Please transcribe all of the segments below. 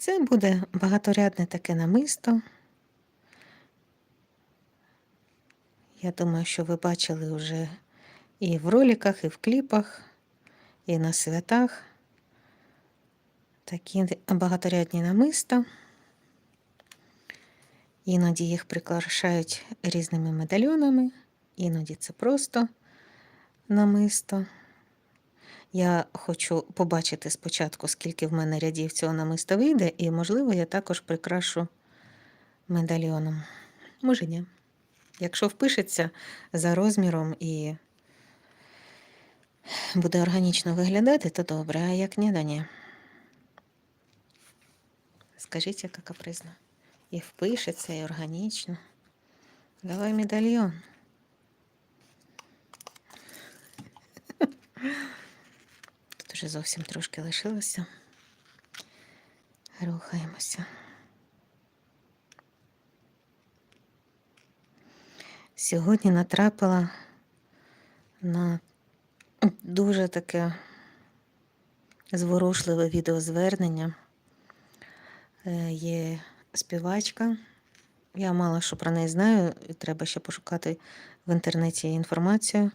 Це буде багаторядне таке намисто. Я думаю, що ви бачили вже і в роликах, і в кліпах, і на святах. Такі багаторядні намиста. Іноді їх прикрашають різними медальйонами, іноді це просто намисто. Я хочу побачити спочатку, скільки в мене рядів цього намиста вийде, і, можливо, я також прикрашу медальйоном. Може, ні. Якщо впишеться за розміром і буде органічно виглядати, то добре, а як ні, да ні. Скажіть, яка капризна. І впишеться, і органічно. Давай медальйон. Вже зовсім трошки лишилося. Рухаємося. Сьогодні натрапила на дуже таке зворушливе відеозвернення. Е, Є співачка. Я мало що про неї знаю, і треба ще пошукати в інтернеті інформацію.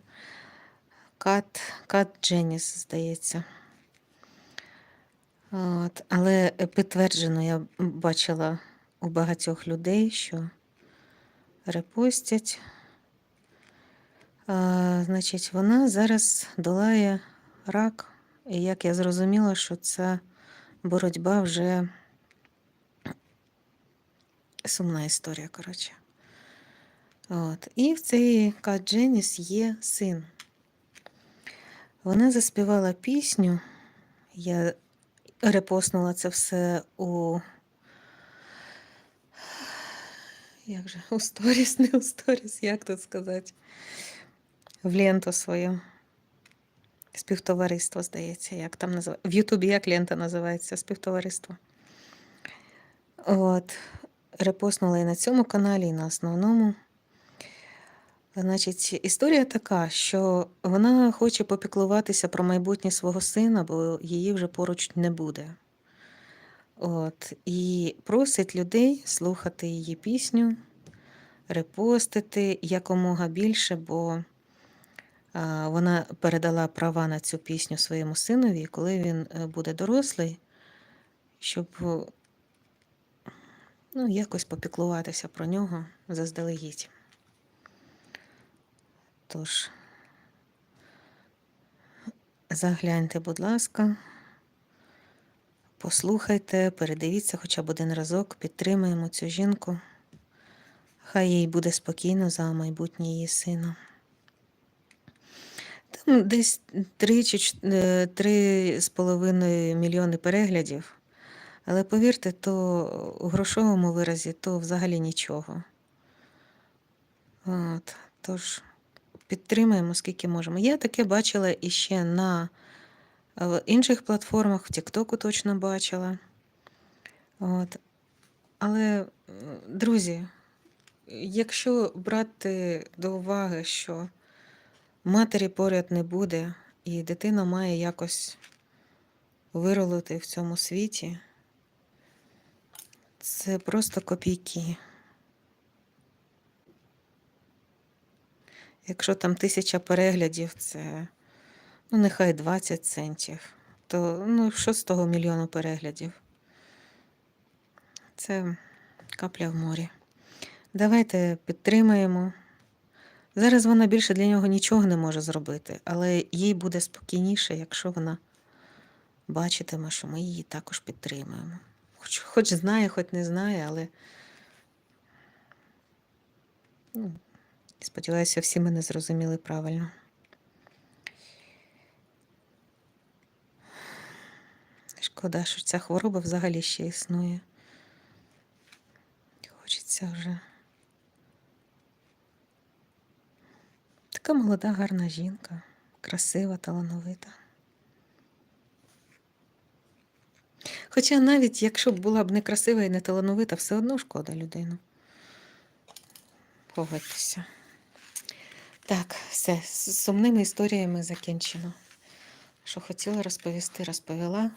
Кат, Кат Дженіс, здається. От. Але підтверджено я бачила у багатьох людей, що репостять. А, Значить, вона зараз долає рак, і як я зрозуміла, що ця боротьба вже сумна історія, коротше. От. І в цій Кат Дженіс є син. Вона заспівала пісню. Я репостнула це все у. Як же, у сторіс, не у сторіс, як тут сказати? В ленту свою. Співтовариство, здається, як там називається. В Ютубі як лента називається співтовариство. От. Репостнула і на цьому каналі, і на основному. Значить, історія така, що вона хоче попіклуватися про майбутнє свого сина, бо її вже поруч не буде. От, І просить людей слухати її пісню, репостити якомога більше, бо а, вона передала права на цю пісню своєму синові, коли він е, буде дорослий, щоб ну, якось попіклуватися про нього заздалегідь. Тож, загляньте, будь ласка, послухайте, передивіться хоча б один разок, підтримаємо цю жінку. Хай їй буде спокійно за майбутнє її сина. Там десь 3,5 мільйони переглядів. Але повірте, то у грошовому виразі то взагалі нічого. От, Тож підтримаємо, скільки можемо. Я таке бачила іще на інших платформах, в Тіктоку точно бачила. От. Але, друзі, якщо брати до уваги, що матері поряд не буде, і дитина має якось виролити в цьому світі, це просто копійки. Якщо там тисяча переглядів, це ну, нехай 20 центів, то ну, що з того мільйону переглядів? Це капля в морі. Давайте підтримаємо. Зараз вона більше для нього нічого не може зробити, але їй буде спокійніше, якщо вона бачитиме, що ми її також підтримуємо. Хоч, хоч знає, хоч не знає, але ну, сподіваюся, всі мене зрозуміли правильно. Шкода, що ця хвороба взагалі ще існує. Хочеться вже. Така молода, гарна жінка, красива, талановита. Хоча навіть якщо б була б не красива і не талановита, все одно шкода людину. Погодьтеся. Так, все, з сумними історіями закінчено. Що хотіла розповісти, розповіла.